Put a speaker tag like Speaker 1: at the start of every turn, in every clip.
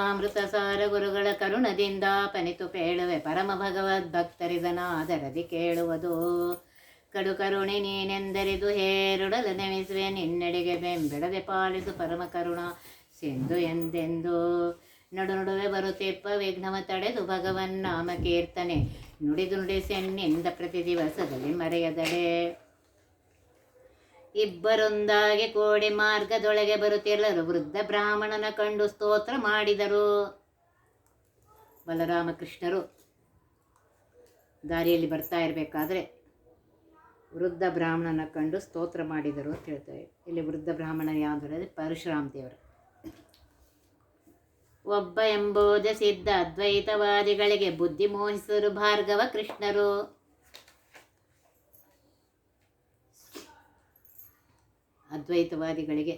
Speaker 1: ಅಮೃತ ಸಾರ ಗುರುಗಳ ಕರುಣದಿಂದ ಪನಿತು ಪೇಳುವೆ ಪರಮ ಭಗವದ್ ಭಕ್ತರಿದನಾದರದಿ ಕೇಳುವುದು. ಕಡು ಕರುಣೆ ನೀನೆಂದರಿದು ಹೇರುಡಲು ನೆಮಿಸುವೆ, ನಿನ್ನೆಡೆಗೆ ಬೆಂಬಿಡದೆ ಪಾಲಿಸು ಪರಮ ಕರುಣ ಸಿಂಧು ಎಂದೆಂದು. ನಡು ನಡುವೆ ಬರುತ್ತಿಪ್ಪ ವಿಘ್ನವ ತಡೆದು ಭಗವನ್ ನಾಮ ಕೀರ್ತನೆ ನುಡಿದು ನುಡಿಸೆನ್ನಿಂದ ಪ್ರತಿ ದಿವಸದಲ್ಲಿ ಮರೆಯದಡೆ. ಇಬ್ಬರೊಂದಾಗಿ ಕೋಡಿ ಮಾರ್ಗದೊಳಗೆ ಬರುತ್ತೆಲ್ಲರೂ ವೃದ್ಧ ಬ್ರಾಹ್ಮಣನ ಕಂಡು ಸ್ತೋತ್ರ ಮಾಡಿದರು. ಬಲರಾಮಕೃಷ್ಣರು ದಾರಿಯಲ್ಲಿ ಬರ್ತಾ ಇರಬೇಕಾದ್ರೆ ವೃದ್ಧ ಬ್ರಾಹ್ಮಣನ ಕಂಡು ಸ್ತೋತ್ರ ಮಾಡಿದರು ಅಂತ ಹೇಳ್ತಾರೆ ಇಲ್ಲಿ ವೃದ್ಧ ಬ್ರಾಹ್ಮಣ ಯಾವುದು ಪರಶುರಾಮ್ ದೇವರು. ಒಬ್ಬ ಎಂಬುದೇ ಸಿದ್ಧ ಅದ್ವೈತವಾದಿಗಳಿಗೆ ಬುದ್ಧಿ ಮೋಹಿಸರು ಭಾರ್ಗವ ಕೃಷ್ಣರು. ಅದ್ವೈತವಾದಿಗಳಿಗೆ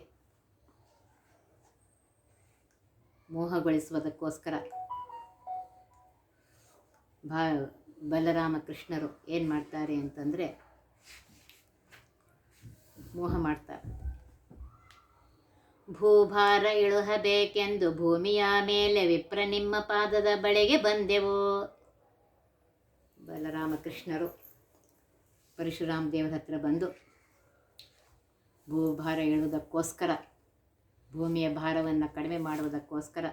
Speaker 1: ಮೋಹಗೊಳಿಸುವುದಕ್ಕೋಸ್ಕರ ಭಾ ಬಲರಾಮ ಕೃಷ್ಣರು ಏನು ಮಾಡ್ತಾರೆ ಅಂತಂದರೆ ಮೋಹ ಮಾಡ್ತಾರೆ. ಭೂಭಾರ ಇಳುಹಬೇಕೆಂದು ಭೂಮಿಯ ಮೇಲೆ ವಿಪ್ರ ನಿಮ್ಮ ಪಾದದ ಬಳಿಗೆ ಬಂದೆವು. ಬಲರಾಮಕೃಷ್ಣರು ಪರಶುರಾಮ ದೇವರ ಹತ್ರ ಬಂದು ಭೂಭಾರ ಇಳುವುದಕ್ಕೋಸ್ಕರ ಭೂಮಿಯ ಭಾರವನ್ನು ಕಡಿಮೆ ಮಾಡುವುದಕ್ಕೋಸ್ಕರ.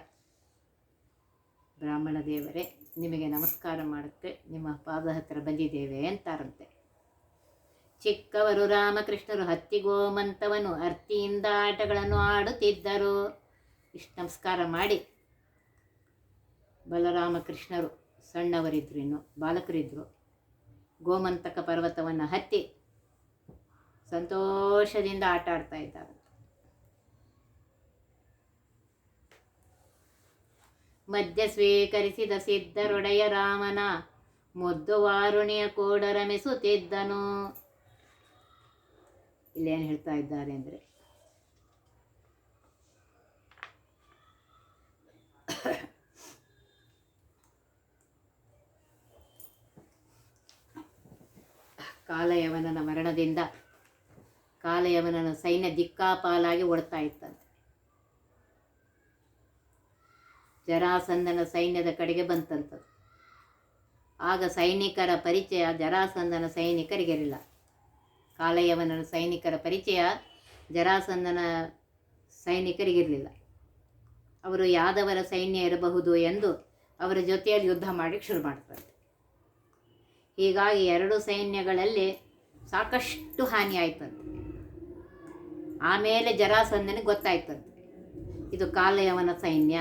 Speaker 1: ಬ್ರಾಹ್ಮಣ ದೇವರೇ, ನಿಮಗೆ ನಮಸ್ಕಾರ ಮಾಡುತ್ತೆ. ನಿಮ್ಮ ಪಾದ ಹತ್ತಿರ ಬಂದಿದ್ದೇವೆ ಅಂತಾರಂತೆ. ಚಿಕ್ಕವರು ರಾಮಕೃಷ್ಣರು ಹತ್ತಿ ಗೋಮಂತವನು ಅರ್ತಿಯಿಂದ ಆಟಗಳನ್ನು ಆಡುತ್ತಿದ್ದರು. ಇಷ್ಟು ನಮಸ್ಕಾರ ಮಾಡಿ. ಬಲರಾಮಕೃಷ್ಣರು ಸಣ್ಣವರಿದ್ರು ಇನ್ನು ಬಾಲಕರಿದ್ದರು ಗೋಮಂತಕ ಪರ್ವತವನ್ನು ಹತ್ತಿ ಸಂತೋಷದಿಂದ ಆಟ ಆಡ್ತಾ ಇದ್ದಾರೆ. ಮಧ್ಯ ಸ್ವೀಕರಿಸಿದ ಸಿದ್ಧರೊಡೆಯ ರಾಮನ ಮುದ್ದು ವಾರುಣಿಯ ಕೂಡ ರಮಿಸುತ್ತಿದ್ದನು ಇಲ್ಲೇನು ಹೇಳ್ತಾ ಇದ್ದಾರೆ ಅಂದರೆ, ಕಾಲಯವನನ ಮರಣದಿಂದ ಕಾಲಯವನನ ಸೈನ್ಯ ದಿಕ್ಕಾಪಾಲಾಗಿ ಓಡ್ತಾ ಇತ್ತಂತೆ ಜರಾಸಂದನ ಸೈನ್ಯದ ಕಡೆಗೆ ಬಂತಂತದ್ದು ಆಗ ಸೈನಿಕರ ಪರಿಚಯ ಜರಾಸಂದನ ಸೈನಿಕರಿಗಿರಲಿಲ್ಲ ಕಾಲಯವನನ ಸೈನಿಕರ ಪರಿಚಯ ಜರಾಸಂದನ ಸೈನಿಕರಿಗಿರಲಿಲ್ಲ. ಅವರು ಯಾದವರ ಸೈನ್ಯ ಇರಬಹುದು ಎಂದು ಅವರ ಜೊತೆಯಲ್ಲಿ ಯುದ್ಧ ಮಾಡಲಿಕ್ಕೆ ಶುರು ಮಾಡ್ತಾರೆ. ಹೀಗಾಗಿ ಎರಡು ಸೈನ್ಯಗಳಲ್ಲಿ ಸಾಕಷ್ಟು ಹಾನಿ ಆಯ್ತಂತೆ. ಆಮೇಲೆ ಜರಾಸಂದನಿಗೆ ಗೊತ್ತಾಯ್ತದೆ. ಇದು ಕಾಲಯವನ ಸೈನ್ಯ.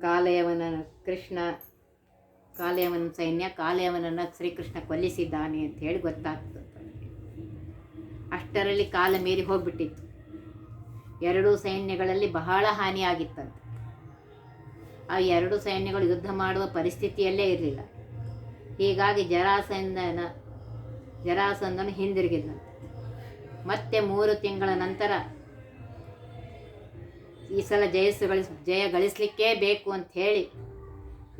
Speaker 1: ಕಾಲಯವನ ಕೃಷ್ಣ, ಕಾಲಯವನ ಸೈನ್ಯ, ಕಾಲಯವನನ್ನು ಶ್ರೀಕೃಷ್ಣ ಕೊಲ್ಲಿಸಿದ್ದಾನೆ ಅಂತ ಹೇಳಿ ಗೊತ್ತಾಗ್ತದೆ. ಅಷ್ಟರಲ್ಲಿ ಕಾಲ ಮೀರಿ ಹೋಗ್ಬಿಟ್ಟಿತ್ತು. ಎರಡೂ ಸೈನ್ಯಗಳಲ್ಲಿ ಬಹಳ ಹಾನಿಯಾಗಿತ್ತಂತೆ. ಆ ಎರಡು ಸೈನ್ಯಗಳು ಯುದ್ಧ ಮಾಡುವ ಪರಿಸ್ಥಿತಿಯಲ್ಲೇ ಇರಲಿಲ್ಲ. ಹೀಗಾಗಿ ಜರಾಸಂದನ ಜರಾಸಂದನು ಹಿಂದಿರುಗಿದನು. ಮತ್ತೆ ಮೂರು ತಿಂಗಳ ನಂತರ ಈ ಸಲ ಜಯಸ್ಸು ಗಳಿಸ್ ಜಯ ಗಳಿಸ್ಲಿಕ್ಕೇ ಬೇಕು ಅಂತ ಹೇಳಿ,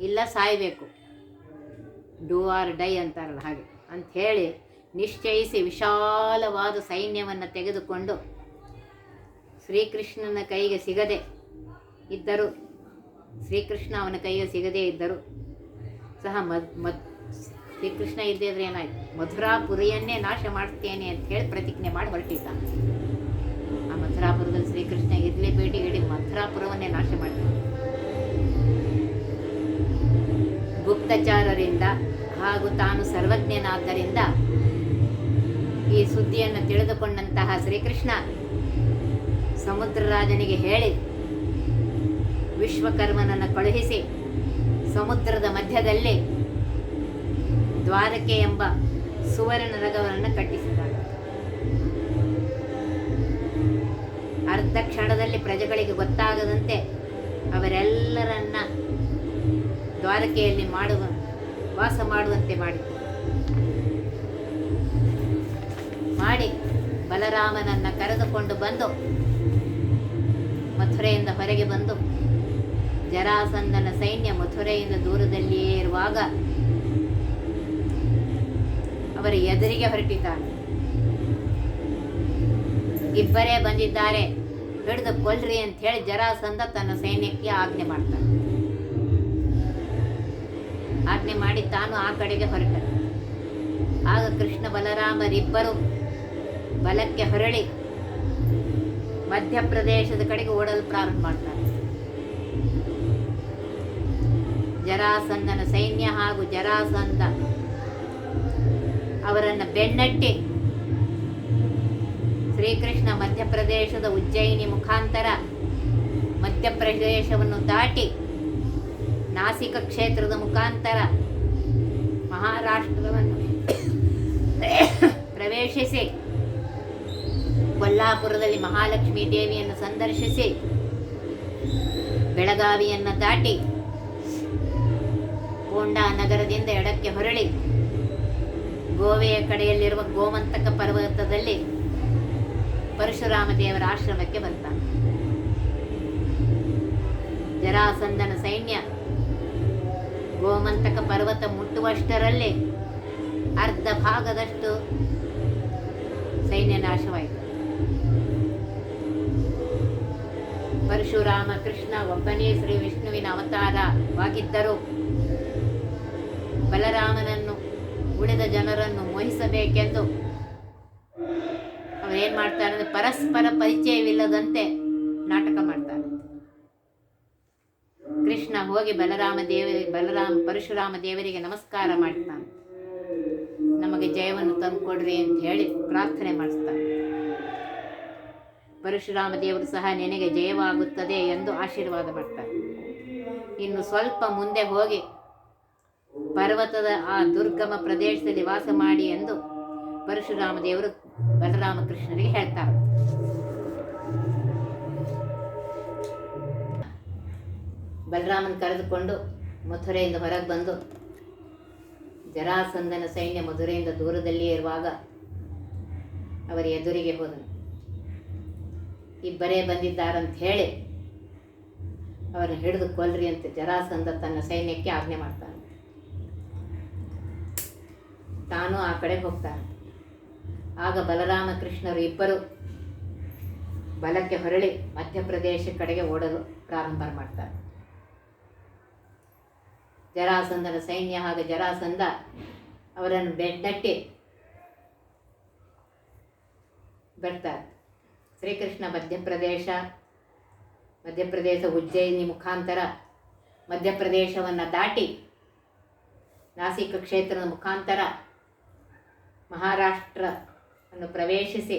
Speaker 1: ಇಲ್ಲ ಸಾಯಬೇಕು. ಡೂ ಆರ್ ಡೈ ಅಂತಾರಲ್ಲ ಹಾಗೆ ಅಂಥೇಳಿ ನಿಶ್ಚಯಿಸಿ ವಿಶಾಲವಾದ ಸೈನ್ಯವನ್ನು ತೆಗೆದುಕೊಂಡು ಶ್ರೀಕೃಷ್ಣನ ಕೈಗೆ ಸಿಗದೆ ಇದ್ದರು. ಶ್ರೀಕೃಷ್ಣ ಅವನ ಕೈಗೆ ಸಿಗದೇ ಇದ್ದರು. ಸಹ ಮದ್ ಮದ್ ಶ್ರೀಕೃಷ್ಣ ಇದ್ದೇ ಇದ್ರೆ ಏನಾಯ್ತು? ಮಧುರಾಪುರಿಯನ್ನೇ ನಾಶ ಮಾಡ್ತೇನೆ ಅಂತ ಹೇಳಿ ಪ್ರತಿಜ್ಞೆ ಮಾಡಿ ಹೊರಟಿದ್ದ. ಆ ಮಥುರಾಪುರದಲ್ಲಿ ಶ್ರೀಕೃಷ್ಣ ಇರಲೇಬೇಡಿ ಇಡೀ ಮಥುರಾಪುರವನ್ನೇ ನಾಶ ಮಾಡ್ತಾನೆ. ಗುಪ್ತಚಾರರಿಂದ ಹಾಗೂ ತಾನು ಸರ್ವಜ್ಞನಾದ್ದರಿಂದ ಈ ಸುದ್ದಿಯನ್ನು ತಿಳಿದುಕೊಂಡಂತಹ ಶ್ರೀಕೃಷ್ಣ ಸಮುದ್ರರಾಜನಿಗೆ ಹೇಳಿ, ವಿಶ್ವಕರ್ಮನನ್ನು ಕಳುಹಿಸಿ ಸಮುದ್ರದ ಮಧ್ಯದಲ್ಲಿ ದ್ವಾರಕೆ ಎಂಬ ಸುವರ್ಣ ರಗವನ್ನು ಕಟ್ಟಿಸಿದ ಅರ್ಧ ಕ್ಷಣದಲ್ಲಿ ಪ್ರಜೆಗಳಿಗೆ ಗೊತ್ತಾಗದಂತೆ ಅವರೆಲ್ಲರನ್ನ ದ್ವಾರಕೆಯಲ್ಲಿ ಮಾಡುವ, ವಾಸ ಮಾಡುವಂತೆ ಮಾಡಿತು ಮಾಡಿ ಬಲರಾಮನನ್ನು ಕರೆದುಕೊಂಡು ಬಂದು ಮಥುರೆಯಿಂದ ಹೊರಗೆ ಬಂದು ಜರಾಸಂದನ ಸೈನ್ಯ ಮಥುರೆಯಿಂದ ದೂರದಲ್ಲಿಯೇ ಇರುವಾಗ ಅವರ ಎದುರಿಗೆ ಹೊರಟಿದ್ದಾನೆ. ಇಬ್ಬರೇ ಬಂದಿದ್ದಾರೆ. ಹಿಡಿದು ಕೊಲ್ರಿ ಅಂತ ಹೇಳಿ ಜರಾಸಂಧ ತನ್ನ ಸೈನ್ಯಕ್ಕೆ ಆಜ್ಞೆ ಮಾಡ್ತಾನೆ. ಆಜ್ಞೆ ಮಾಡಿ ತಾನು ಆ ಕಡೆಗೆ ಹೊರಟ ಆಗ ಕೃಷ್ಣ ಬಲರಾಮರಿಬ್ಬರು ಬಲಕ್ಕೆ ಹೊರಳಿ ಮಧ್ಯಪ್ರದೇಶದ ಕಡೆಗೆ ಓಡಲು ಪ್ರಾರಂಭ ಮಾಡ್ತಾರೆ. ಜರಾಸಂಧನ ಸೈನ್ಯ ಹಾಗೂ ಜರಾಸಂಧ ಅವರನ್ನು ಬೆನ್ನಟ್ಟಿ. ಶ್ರೀಕೃಷ್ಣ ಮಧ್ಯಪ್ರದೇಶದ ಉಜ್ಜಯಿನಿ ಮುಖಾಂತರ ಮಧ್ಯಪ್ರದೇಶವನ್ನು ದಾಟಿ ನಾಸಿಕ ಕ್ಷೇತ್ರದ ಮುಖಾಂತರ ಮಹಾರಾಷ್ಟ್ರವನ್ನು ಪ್ರವೇಶಿಸಿ ಕೊಲ್ಲಾಪುರದಲ್ಲಿ ಮಹಾಲಕ್ಷ್ಮೀ ದೇವಿಯನ್ನು ಸಂದರ್ಶಿಸಿ ಬೆಳಗಾವಿಯನ್ನು ದಾಟಿ ಗೋಂಡಾ ನಗರದಿಂದ ಎಡಕ್ಕೆ ಹೊರಳಿ ಗೋವೆಯ ಕಡೆಯಲ್ಲಿರುವ ಗೋಮಂತಕ ಪರ್ವತದಲ್ಲಿ ಪರಶುರಾಮ ದೇವರ ಆಶ್ರಮಕ್ಕೆ ಬರ್ತಾನೆ. ಜರಾಸಂದನ ಸೈನ್ಯ ಗೋಮಂತಕ ಪರ್ವತ ಮುಟ್ಟುವಷ್ಟರಲ್ಲಿ ಅರ್ಧ ಭಾಗದಷ್ಟು ಸೈನ್ಯ ನಾಶವಾಯಿತು. ಪರಶುರಾಮ ಕೃಷ್ಣ ಒಬ್ಬನೇ ಶ್ರೀ ವಿಷ್ಣುವಿನ ಅವತಾರವಾಗಿದ್ದರು. ಬಲರಾಮನನ್ನು ಉಳಿದ ಜನರನ್ನು ಮೋಹಿಸಬೇಕೆಂದು ಅವರೇನು ಮಾಡ್ತಾರೆ ಅಂದರೆ ಪರಸ್ಪರ ಪರಿಚಯವಿಲ್ಲದಂತೆ ನಾಟಕ ಮಾಡ್ತಾರೆ. ಕೃಷ್ಣ ಹೋಗಿ ಬಲರಾಮ ದೇವ, ಬಲರಾಮ, ಪರಶುರಾಮ ದೇವರಿಗೆ ನಮಸ್ಕಾರ ಮಾಡ್ತಾನೆ. ನಮಗೆ ಜಯವನ್ನು ತಂದುಕೊಡ್ರಿ ಅಂತ ಹೇಳಿ ಪ್ರಾರ್ಥನೆ ಮಾಡಿಸ್ತಾನೆ ಪರಶುರಾಮ ದೇವರು ಸಹ ನಿನಗೆ ಜಯವಾಗುತ್ತದೆ ಎಂದು ಆಶೀರ್ವಾದ ಮಾಡ್ತಾರೆ ಇನ್ನು ಸ್ವಲ್ಪ ಮುಂದೆ ಹೋಗಿ ಪರ್ವತದ ಆ ದುರ್ಗಮ ಪ್ರದೇಶದಲ್ಲಿ ವಾಸ ಮಾಡಿ ಎಂದು ಪರಶುರಾಮ ದೇವರು ಬಲರಾಮ ಕೃಷ್ಣರಿಗೆ ಹೇಳ್ತಾರೆ. ಬಲರಾಮನ್ ಕರೆದುಕೊಂಡು ಮಥುರೆಯಿಂದ ಹೊರಗೆ ಬಂದು ಜರಾಸಂದನ ಸೈನ್ಯ ಮಧುರೆಯಿಂದ ದೂರದಲ್ಲಿಯೇ ಇರುವಾಗ ಅವರ ಎದುರಿಗೆ ಹೋದನು. ಇಬ್ಬರೇ ಬಂದಿದ್ದಾರಂತ ಹೇಳಿ ಅವರನ್ನು ಹಿಡಿದು ಕೊಲ್ರಿ ಅಂತ ಜರಾಸಂದ ತನ್ನ ಸೈನ್ಯಕ್ಕೆ ಆಜ್ಞೆ ಮಾಡ್ತಾನೆ. ತಾನು ಆ ಕಡೆ ಹೋಗ್ತಾನೆ. ಆಗ ಬಲರಾಮ ಕೃಷ್ಣರು ಇಬ್ಬರು ಬಲಕ್ಕೆ ಹೊರಳಿ ಮಧ್ಯಪ್ರದೇಶ ಕಡೆಗೆ ಓಡಲು ಪ್ರಾರಂಭ ಮಾಡ್ತಾರೆ. ಜರಾಸಂದನ ಸೈನ್ಯ ಹಾಗೂ ಜರಾಸಂದ ಅವರನ್ನು ಬೆಡ್ಡಟ್ಟಿ ಬರ್ತಾರೆ. ಶ್ರೀಕೃಷ್ಣ ಮಧ್ಯಪ್ರದೇಶ ಮಧ್ಯಪ್ರದೇಶ ಉಜ್ಜಯಿನಿ ಮುಖಾಂತರ ಮಧ್ಯಪ್ರದೇಶವನ್ನು ದಾಟಿ ನಾಸಿಕ ಕ್ಷೇತ್ರದ ಮುಖಾಂತರ ಮಹಾರಾಷ್ಟ್ರವನ್ನು ಪ್ರವೇಶಿಸಿ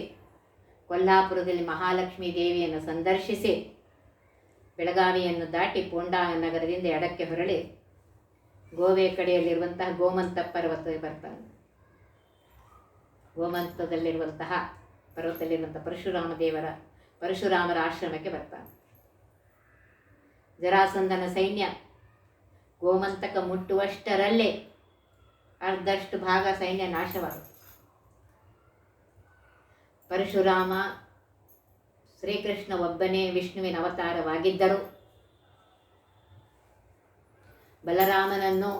Speaker 1: ಕೊಲ್ಹಾಪುರದಲ್ಲಿ ಮಹಾಲಕ್ಷ್ಮೀ ದೇವಿಯನ್ನು ಸಂದರ್ಶಿಸಿ, ಬೆಳಗಾವಿಯನ್ನು ದಾಟಿ ಪೋಂಡಾ ನಗರದಿಂದ ಎಡಕ್ಕೆ ಹೊರಳಿ ಗೋವೆ ಕಡೆಯಲ್ಲಿರುವಂತಹ ಗೋಮಂತ ಪರ್ವತಕ್ಕೆ ಬರ್ತಾನೆ. ಗೋಮಂತದಲ್ಲಿರುವಂತಹ ಪರ್ವತದಲ್ಲಿರುವಂಥ ಪರಶುರಾಮ ದೇವರ, ಪರಶುರಾಮರ ಆಶ್ರಮಕ್ಕೆ ಬರ್ತಾನೆ. ಜರಾಸಂದನ ಸೈನ್ಯ ಗೋಮಂತಕ ಮುಟ್ಟುವಷ್ಟರಲ್ಲೇ ಅರ್ಧಷ್ಟು ಭಾಗ ಸೈನ್ಯ ನಾಶವಾಯಿತು ಪರಶುರಾಮ ಶ್ರೀಕೃಷ್ಣ ಒಬ್ಬನೇ ವಿಷ್ಣುವಿನ ಅವತಾರವಾಗಿದ್ದರು ಬಲರಾಮನನ್ನು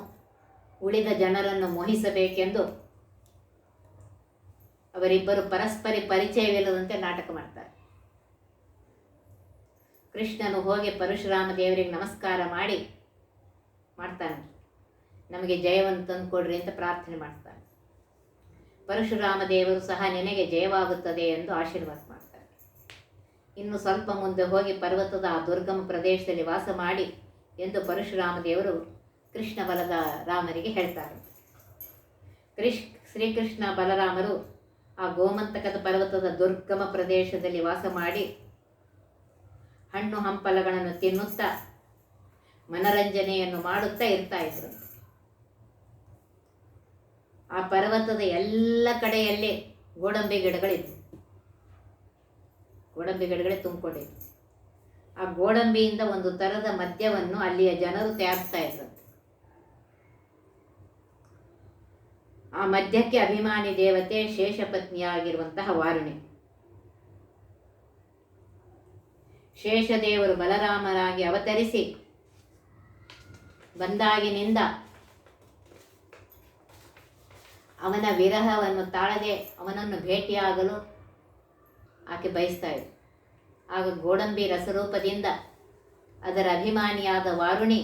Speaker 1: ಉಳಿದ ಜನರನ್ನು ಮೋಹಿಸಬೇಕೆಂದು ಅವರಿಬ್ಬರು ಪರಸ್ಪರ ಪರಿಚಯವಿಲ್ಲದಂತೆ ನಾಟಕ ಮಾಡ್ತಾರೆ. ಕೃಷ್ಣನು ಹೋಗಿ ಪರಶುರಾಮ ದೇವರಿಗೆ ನಮಸ್ಕಾರ ಮಾಡಿ ಮಾಡ್ತಾನೆ. ನಮಗೆ ಜಯವನ್ನು ತಂದುಕೊಡ್ರಿ ಅಂತ ಪ್ರಾರ್ಥನೆ ಮಾಡ್ತಾನೆ. ಪರಶುರಾಮ ದೇವರು ಸಹ ನಿನಗೆ ಜಯವಾಗುತ್ತದೆ ಎಂದು ಆಶೀರ್ವಾದ ಮಾಡ್ತಾರೆ. ಇನ್ನು ಸ್ವಲ್ಪ ಮುಂದೆ ಹೋಗಿ ಪರ್ವತದ ಆ ದುರ್ಗಮ ಪ್ರದೇಶದಲ್ಲಿ ವಾಸ ಮಾಡಿ ಎಂದು ಪರಶುರಾಮ ದೇವರು ಕೃಷ್ಣ ಬಲದ ರಾಮರಿಗೆ ಹೇಳ್ತಾರೆ. ಕೃಷ್, ಶ್ರೀಕೃಷ್ಣ ಬಲರಾಮರು ಆ ಗೋಮಂತಕದ ಪರ್ವತದ ದುರ್ಗಮ ಪ್ರದೇಶದಲ್ಲಿ ವಾಸ ಮಾಡಿ ಹಣ್ಣು ಹಂಪಲಗಳನ್ನು ತಿನ್ನುತ್ತಾ ಮನರಂಜನೆಯನ್ನು ಮಾಡುತ್ತಾ ಇರ್ತಾ ಇದ್ರು. ಆ ಪರ್ವತದ ಎಲ್ಲ ಕಡೆಯಲ್ಲಿ ಗೋಡಂಬಿ ಗಿಡಗಳಿದ್ವು. ಗೋಡಂಬಿ ಗಿಡಗಳೇ ತುಂಬಿಕೊಂಡಿದ್ವು. ಆ ಗೋಡಂಬಿಯಿಂದ ಒಂದು ಥರದ ಮದ್ಯವನ್ನು ಅಲ್ಲಿಯ ಜನರು ತಯಾರಿಸ್ತಾ ಇದ್ರಂತೆ. ಆ ಮದ್ಯಕ್ಕೆ ಅಭಿಮಾನಿ ದೇವತೆ ಶೇಷಪತ್ನಿಯಾಗಿರುವಂತಹ ವಾರುಣಿ. ಶೇಷದೇವರು ಬಲರಾಮರಾಗಿ ಅವತರಿಸಿ ಬಂದಾಗಿನಿಂದ ಅವನ ವಿರಹವನ್ನು ತಾಳದೆ ಅವನನ್ನು ಭೇಟಿಯಾಗಲು ಆಕೆ ಬಯಸ್ತಾ ಇದ್ಳು ಆಗ ಗೋಡಂಬಿ ರಸರೂಪದಿಂದ ಅದರ ಅಭಿಮಾನಿಯಾದ ವಾರುಣಿ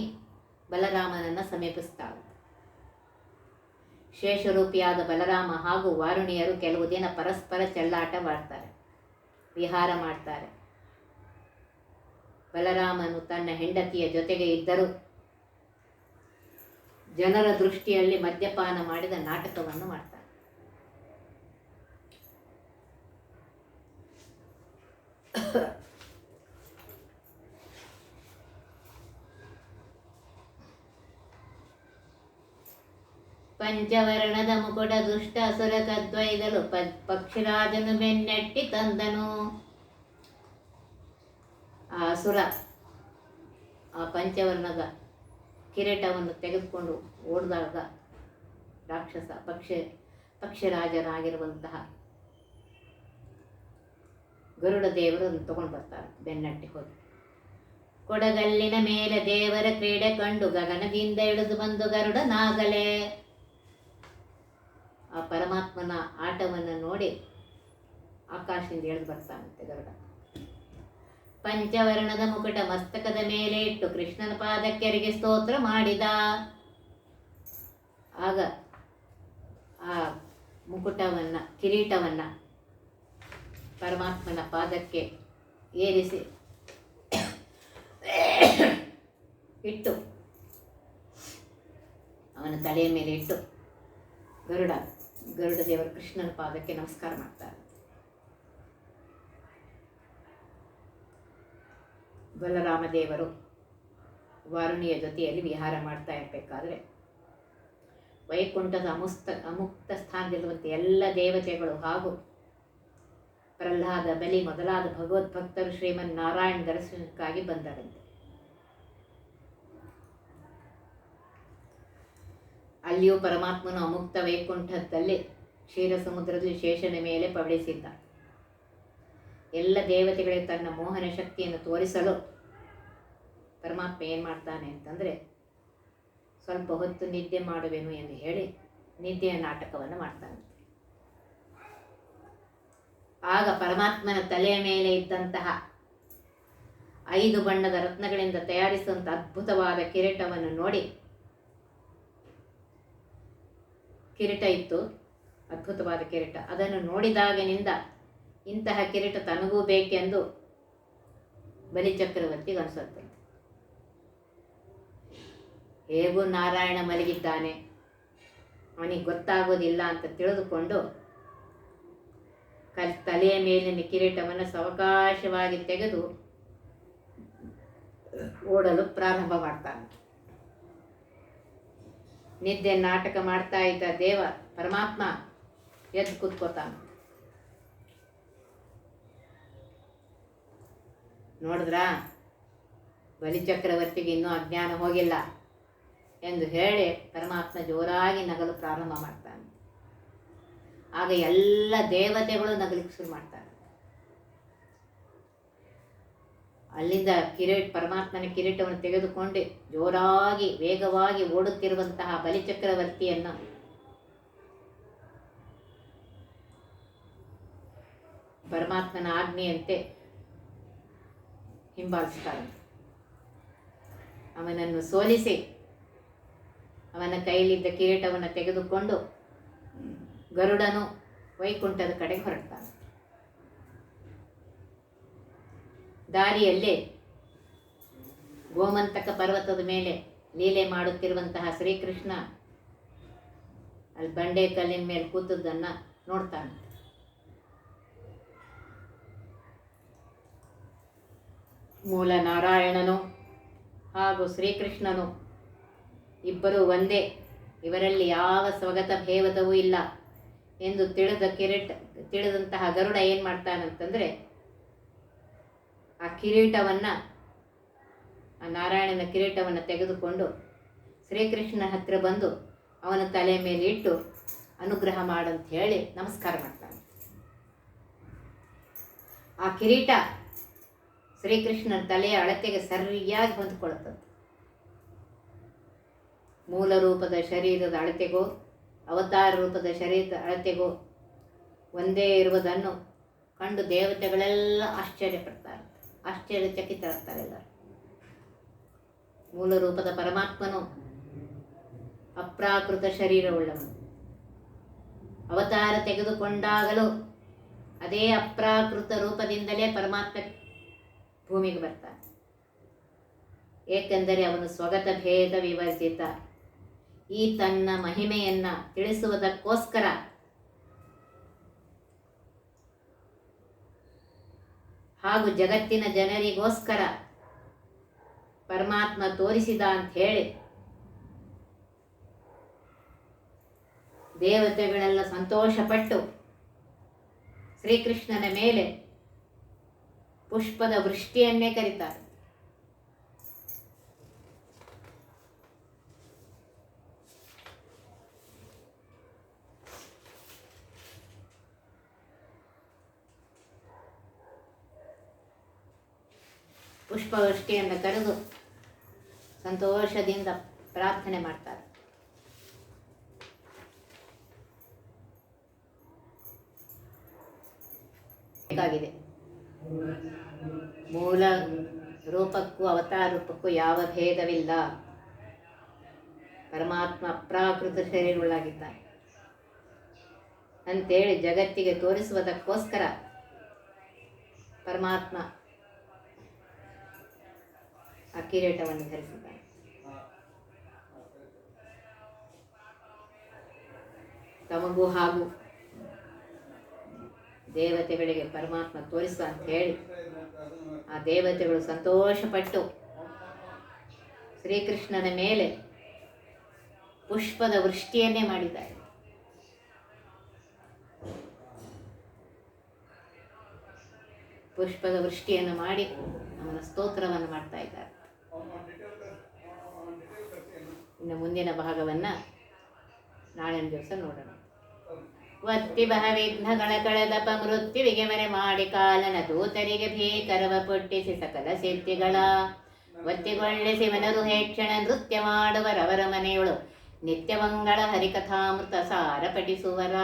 Speaker 1: ಬಲರಾಮನನ್ನು ಸಮೀಪಿಸ್ತಾಳೆ. ಶೇಷರೂಪಿಯಾದ ಬಲರಾಮ ಹಾಗೂ ವಾರುಣಿಯರು ಕೆಲವು ದಿನ ಪರಸ್ಪರ ಚೆಲ್ಲಾಟ ಮಾಡ್ತಾರೆ, ವಿಹಾರ ಮಾಡ್ತಾರೆ. ಬಲರಾಮನು ತನ್ನ ಹೆಂಡತಿಯ ಜೊತೆಗೆ ಇದ್ದರೂ ಜನರ ದೃಷ್ಟಿಯಲ್ಲಿ ಮದ್ಯಪಾನ ಮಾಡಿದ ನಾಟಕವನ್ನು ಮಾಡ್ತಾರೆ. ಪಂಚವರ್ಣದ ಮುಕುಟ ದುಷ್ಟ ಅಸುರ ಕದ್ವೈದಲು ಪ ಪಕ್ಷಿರಾಜನು ಬೆನ್ನಟ್ಟಿ ತಂದನು. ಆ ಅಸುರ ಆ ಪಂಚವರ್ಣದ ಕಿರೀಟವನ್ನು ತೆಗೆದುಕೊಂಡು ಓಡಿದಾಗ ರಾಕ್ಷಸ ಪಕ್ಷ ಪಕ್ಷಿರಾಜನಾಗಿರುವಂತಹ ಗರುಡ ದೇವರನ್ನು ತಗೊಂಡು ಬರ್ತಾರೆ, ಬೆನ್ನಟ್ಟಿ ಹೋಗಿ. ಕೊಡಗಲ್ಲಿನ ಮೇಲೆ ದೇವರ ಕ್ರೀಡೆ ಕಂಡು ಗಗನದಿಂದ ಇಳಿದು ಬಂದು ಗರುಡ ಗರುಡನಾಗಲೇ. ಆ ಪರಮಾತ್ಮನ ಆಟವನ್ನು ನೋಡಿ ಆಕಾಶದಿಂದ ಇಳಿದು ಬರ್ತಾನಂತೆ ಗರುಡ. ಪಂಚವರ್ಣದ ಮುಕುಟ ಮಸ್ತಕದ ಮೇಲೆ ಇಟ್ಟು ಕೃಷ್ಣನ ಪಾದಕ್ಕೆರಿಗೆ ಸ್ತೋತ್ರ ಮಾಡಿದ. ಆಗ ಆ ಮುಕುಟವನ್ನು, ಕಿರೀಟವನ್ನ ಪರಮಾತ್ಮನ ಪಾದಕ್ಕೆ ಏರಿಸಿ ಇಟ್ಟು ಅವನ ತಲೆಯ ಮೇಲೆ ಇಟ್ಟು ಗರುಡ ಗರುಡ ದೇವರು ಕೃಷ್ಣನ ಪಾದಕ್ಕೆ ನಮಸ್ಕಾರ ಮಾಡ್ತಾರೆ. ಬಲರಾಮ ದೇವರು ವಾರುಣಿಯ ಜೊತೆಯಲ್ಲಿ ವಿಹಾರ ಮಾಡ್ತಾ ಇರಬೇಕಾದ್ರೆ ವೈಕುಂಠದ ಅಮುಸ್ತ, ಅಮುಕ್ತ ಸ್ಥಾನದಲ್ಲಿರುವಂಥ ಎಲ್ಲ ದೇವತೆಗಳು ಹಾಗೂ ಪ್ರಹ್ಲಾದ ಬಲಿ ಮೊದಲಾದ ಭಗವದ್ಭಕ್ತರು ಶ್ರೀಮನ್ ನಾರಾಯಣ ದರ್ಶನಕ್ಕಾಗಿ ಬಂದರಂತೆ. ಅಲ್ಲಿಯೂ ಪರಮಾತ್ಮನು ಅಮುಕ್ತ ವೈಕುಂಠದಲ್ಲಿ ಕ್ಷೀರ ಸಮುದ್ರದಲ್ಲಿ ಶೇಷನ ಮೇಲೆ ಪವಡಿಸಿದ್ದ ಎಲ್ಲ ದೇವತೆಗಳಿಗೆ ತನ್ನ ಮೋಹನ ಶಕ್ತಿಯನ್ನು ತೋರಿಸಲು ಪರಮಾತ್ಮ ಏನು ಮಾಡ್ತಾನೆ ಅಂತಂದರೆ ಸ್ವಲ್ಪ ಹೊತ್ತು ನಿದ್ದೆ ಮಾಡುವೆನು ಎಂದು ಹೇಳಿ ನಿದ್ದೆಯ ನಾಟಕವನ್ನು ಮಾಡ್ತಾನೆ. ಆಗ ಪರಮಾತ್ಮನ ತಲೆಯ ಮೇಲೆ ಇದ್ದಂತಹ ಐದು ಬಣ್ಣದ ರತ್ನಗಳಿಂದ ತಯಾರಿಸುವಂಥ ಅದ್ಭುತವಾದ ಕಿರೀಟವನ್ನು ನೋಡಿ ಕಿರೀಟ ಇತ್ತು, ಅದ್ಭುತವಾದ ಕಿರೀಟ. ಅದನ್ನು ನೋಡಿದಾಗಿನಿಂದ ಇಂತಹ ಕಿರೀಟ ತನಗೂ ಬೇಕೆಂದು ಬಲಿಚಕ್ರವರ್ತಿಗೆ ಅನಿಸುತ್ತೆ. ಹೇಗೂ ನಾರಾಯಣ ಮಲಗಿದ್ದಾನೆ? ಅವನಿಗೆ ಗೊತ್ತಾಗೋದಿಲ್ಲ ಅಂತ ತಿಳಿದುಕೊಂಡು ಕಲ್, ತಲೆಯ ಮೇಲಿನ ಕಿರೀಟವನ್ನು ಸಾವಕಾಶವಾಗಿ ತೆಗೆದು ಓಡಲು ಪ್ರಾರಂಭ ಮಾಡ್ತಾನೆ. ನಿದ್ದೆ ನಾಟಕ ಮಾಡ್ತಾ ಇದ್ದ ದೇವ ಪರಮಾತ್ಮ ಎದ್ದು ಕೂತ್ಕೋತಾನೆ ನೋಡಿದ್ರಾ? ಬಲಿಚಕ್ರವರ್ತಿಗೆ ಇನ್ನೂ ಅಜ್ಞಾನ ಹೋಗಿಲ್ಲ. ಎಂದು ಹೇಳಿ ಪರಮಾತ್ಮ ಜೋರಾಗಿ ನಗಲು ಪ್ರಾರಂಭ ಮಾಡ್ತಾನೆ. ಆಗ ಎಲ್ಲ ದೇವತೆಗಳು ನಗಲಿಕ್ಕೆ ಶುರು ಮಾಡ್ತಾರೆ. ಅಲ್ಲಿಂದ ಕಿರೀಟ್, ಪರಮಾತ್ಮನ ಕಿರೀಟವನ್ನು ತೆಗೆದುಕೊಂಡು ಜೋರಾಗಿ, ವೇಗವಾಗಿ ಓಡುತ್ತಿರುವಂತಹ ಬಲಿಚಕ್ರವರ್ತಿಯನ್ನು ಪರಮಾತ್ಮನ ಆಜ್ಞೆಯಂತೆ ಹಿಂಬಾಲಿಸ್ತಾರೆ ಅವನನ್ನು ಸೋಲಿಸಿ ಅವನ ಕೈಯಲ್ಲಿದ್ದ ಕಿರೀಟವನ್ನು ತೆಗೆದುಕೊಂಡು ಗರುಡನು ವೈಕುಂಠದ ಕಡೆಗೆ ಹೊರಡ್ತಾನೆ ದಾರಿಯಲ್ಲಿ ಗೋಮಂತಕ ಪರ್ವತದ ಮೇಲೆ ಲೀಲೆ ಮಾಡುತ್ತಿರುವಂತಹ ಶ್ರೀಕೃಷ್ಣ ಅಲ್ಲಿ ಬಂಡೆ ಕಲ್ಲಿನ ಮೇಲೆ ಕೂತದ್ದನ್ನು ನೋಡ್ತಾನೆ. ಮೂಲ ನಾರಾಯಣನು ಹಾಗೂ ಶ್ರೀಕೃಷ್ಣನು ಇಬ್ಬರು ಒಂದೇ. ಇವರಲ್ಲಿ ಯಾವ ಸ್ವಗತ ಭೇವತವೂ ಇಲ್ಲ ಎಂದು ತಿಳಿದ ಕಿರೀಟ, ತಿಳಿದಂತಹ ಗರುಡ ಏನು ಮಾಡ್ತಾನಂತಂದರೆ, ಆ ಕಿರೀಟವನ್ನು, ಆ ನಾರಾಯಣನ ಕಿರೀಟವನ್ನು ತೆಗೆದುಕೊಂಡು ಶ್ರೀಕೃಷ್ಣನ ಹತ್ತಿರ ಬಂದು ಅವನ ತಲೆ ಮೇಲೆ ಇಟ್ಟು ಅನುಗ್ರಹ ಮಾಡಂತ ಹೇಳಿ ನಮಸ್ಕಾರ ಮಾಡ್ತಾನೆ. ಆ ಕಿರೀಟ ಶ್ರೀಕೃಷ್ಣನ ತಲೆಯ ಅಳತೆಗೆ ಸರಿಯಾಗಿ ಹೊಂದಿಕೊಳ್ಳುತ್ತದೆ ಮೂಲ ರೂಪದ ಶರೀರದ ಅಳತೆಗೋ, ಅವತಾರ ರೂಪದ ಶರೀರದ ಅಳತೆಗೋ, ಒಂದೇ ಇರುವುದನ್ನು ಕಂಡು ದೇವತೆಗಳೆಲ್ಲ ಆಶ್ಚರ್ಯಪಡ್ತಾರೆ. ಆಶ್ಚರ್ಯಚಕಿತರಾಗ್ತಾರೆ ಎಲ್ಲ ಮೂಲ ರೂಪದ ಪರಮಾತ್ಮನು ಅಪ್ರಾಕೃತ ಶರೀರವುಳ್ಳವನು. ಅವತಾರ ತೆಗೆದುಕೊಂಡಾಗಲೂ ಅದೇ ಅಪ್ರಾಕೃತ ರೂಪದಿಂದಲೇ ಪರಮಾತ್ಮ ಭೂಮಿಗೆ ಬರ್ತಾನೆ. ಏಕೆಂದರೆ ಅವನು ಸ್ವಗತ ಭೇದ ವಿವರ್ಜಿತ ಈ ತನ್ನ ಮಹಿಮೆಯನ್ನ ತಿಳಿಸುವುದಕ್ಕೋಸ್ಕರ. ಹಾಗೂ ಜಗತ್ತಿನ ಜನರಿಗೋಸ್ಕರ ಪರಮಾತ್ಮ ತೋರಿಸಿದ ಅಂತ ಹೇಳಿ ದೇವತೆಗಳೆಲ್ಲ ಸಂತೋಷಪಟ್ಟು ಶ್ರೀಕೃಷ್ಣನ ಮೇಲೆ ಪುಷ್ಪದ ವೃಷ್ಟಿಯನ್ನೇ ಕರೀತಾರೆ. ಪುಷ್ಪವೃಷ್ಟಿಯನ್ನು ಕರೆದು ಸಂತೋಷದಿಂದ ಪ್ರಾರ್ಥನೆ ಮಾಡ್ತಾರೆ. ಬೇಕಾಗಿದೆ. ಮೂಲ ರೂಪಕ್ಕೂ ಅವತಾರ ರೂಪಕ್ಕೂ ಯಾವ ಭೇದವಿಲ್ಲ. ಪರಮಾತ್ಮ ಅಪ್ರಾಕೃತ ಶರೀರಗಳಾಗಿದ್ದಾರೆ ಅಂತೇಳಿ ಜಗತ್ತಿಗೆ ತೋರಿಸುವುದಕ್ಕೋಸ್ಕರ ಪರಮಾತ್ಮ ಆ ಕಿರೀಟವನ್ನು ಧರಿಸಿದ್ದಾನೆ ತಮಗೂ ಹಾಗೂ ದೇವತೆಗಳಿಗೆ ಪರಮಾತ್ಮ ತೋರಿಸ ಅಂತ ಹೇಳಿ ಆ ದೇವತೆಗಳು ಸಂತೋಷಪಟ್ಟು ಶ್ರೀಕೃಷ್ಣನ ಮೇಲೆ ಪುಷ್ಪದ ವೃಷ್ಟಿಯನ್ನೇ ಮಾಡಿದ್ದಾರೆ. ಪುಷ್ಪದ ವೃಷ್ಟಿಯನ್ನು ಮಾಡಿ ಅವನ ಸ್ತೋತ್ರವನ್ನು ಮಾಡ್ತಾ ಇದ್ದಾರೆ. ಇನ್ನು ಮುಂದಿನ ಭಾಗವನ್ನ ನಾಳಿನ ದಿವಸ ನೋಡೋಣ. ವತ್ತಿ ಬಹ ವಿಘ್ನಗಳ ಕಳೆದಪ ಮೃತ್ಯುವಿಗೆ ಮರೆ ಮಾಡಿ ಕಾಲನ ದೂತರಿಗೆ ಭೀಕರವ ಪುಟ್ಟಿಸಿ ಸಕಲ ಸಿದ್ಧಿಗಳ. ವತ್ತಿಗೊಳ್ಳೆ ಶಿವನರು ಹೇಕ್ಷಣ ನೃತ್ಯ ಮಾಡುವರವರ ಮನೆಯೊಳು ನಿತ್ಯಮಂಗಳ ಹರಿಕಥಾಮೃತ ಸಾರ ಪಠಿಸುವರ.